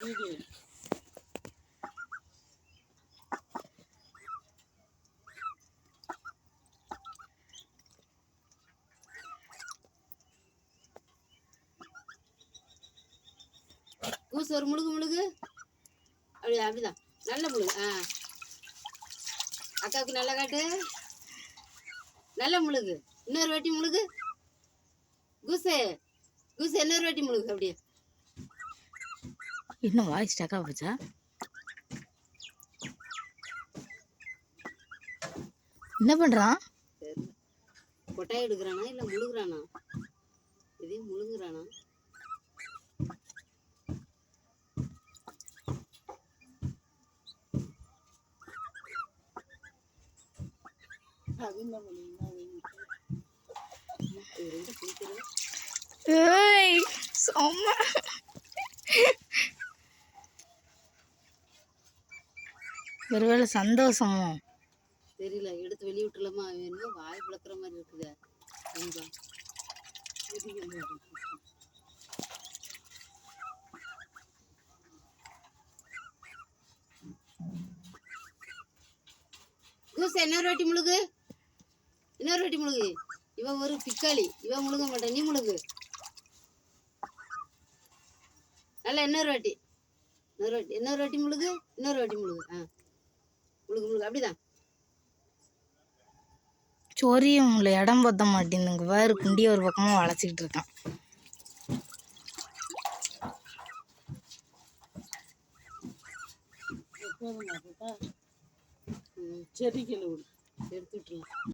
ஊசி ஒரு முழுகு முழுகு. அப்படியா அப்படிதான். நல்ல முழுகு. ஆ. அக்காவுக்கு நல்லா காட்டு. நல்ல முழுகு. இன்னொரு வாட்டி முழுகு. குசு. குசு இன்னொரு வாட்டி முழுகு அப்படியே. இன்னும் வாய்ஸ் ஸ்டக்கா போச்சா? என்ன தெரியல கொட்டாய் எடுக்கிறானா இல்லை முழுகுறானா? இது பிடிக்கிறது ஏய் செம்ம. ஒருவேளை சந்தோஷம். தெரியல எடுத்து வெளியே விட்டுலாமா வேணும் வாய் பிளக்குற மாதிரி இருக்குதே. ரொம்ப கூசு இன்னொரு வாட்டி முழுகு. இன்னொரு வாட்டி முழுகு. இவன் ஒரு பிக்காளி. இவன் முழுக மாட்டான் நீ முழுகு. நல்லா இன்னொரு வாட்டி. இன்னொரு வாட்டி. இன்னொரு வாட்டி முழுகு இன்னொரு வாட்டி முழுகு. ஆ. முழுகு முழுகு அப்படிதான். சொரியும் உங்களை இடம் பத்த மாட்டேங்குதுங்க. வேறு குண்டிய ஒரு பக்கமாக வளைச்சிக்கிட்டு இருக்கான். ம், செடிக்கல விடு எடுத்து விட்டுருலாம்